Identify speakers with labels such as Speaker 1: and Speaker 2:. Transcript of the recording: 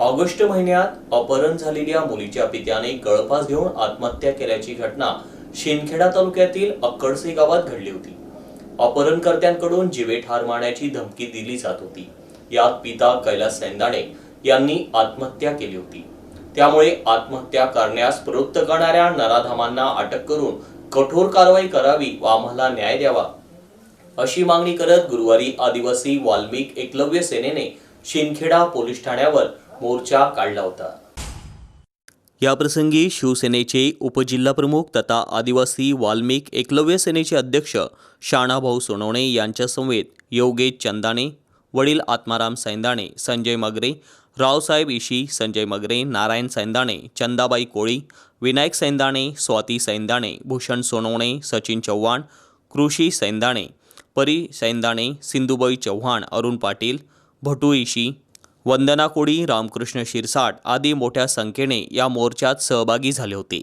Speaker 1: August महिन्यात अपहरण झालेल्या मुलीच्या पित्याने गळफास घेऊन आत्महत्या केल्याची घटना शिंदखेडा तालुक्यातील अक्कडसे गावात घडली होती. अपहरणकर्त्यांकडून जीवे ठार मारण्याची धमकी दिली जात होती. यात पिता कैलास सैंदाणे यांनी आत्महत्या केली होती. त्यामुळे आत्महत्या करण्यास प्रवृत्त करणाऱ्या नराधामांना अटक करून कठोर कारवाई करावी व आम्हाला न्याय द्यावा अशी मागणी करत गुरुवारी आदिवासी वाल्मिक एकलव्य सेनेने शिंदखेडा पोलीस ठाण्यावर मोर्चा काढला होता. याप्रसंगी शिवसेनेचे उपजिल्हाप्रमुख तथा आदिवासी वाल्मिक एकलव्य सेनेचे अध्यक्ष शाणाभाऊ सोनवणे यांच्यासमवेत योगेश चंदाणे वडील आत्माराम सैंदाणे संजय मगरे रावसाहेब इशी संजय मगरे नारायण सैंदाणे चंदाबाई कोळी विनायक सैंदाणे स्वाती सैंदाणे भूषण सोनवणे सचिन चव्हाण कृषी सैंदाणे परी सैंदाणे सिंधुबाई चव्हाण अरुण पाटील भटू इशी वंदना कोळी रामकृष्ण शिरसाट आदी मोठ्या संख्येने या मोर्चात सहभागी झाले होते.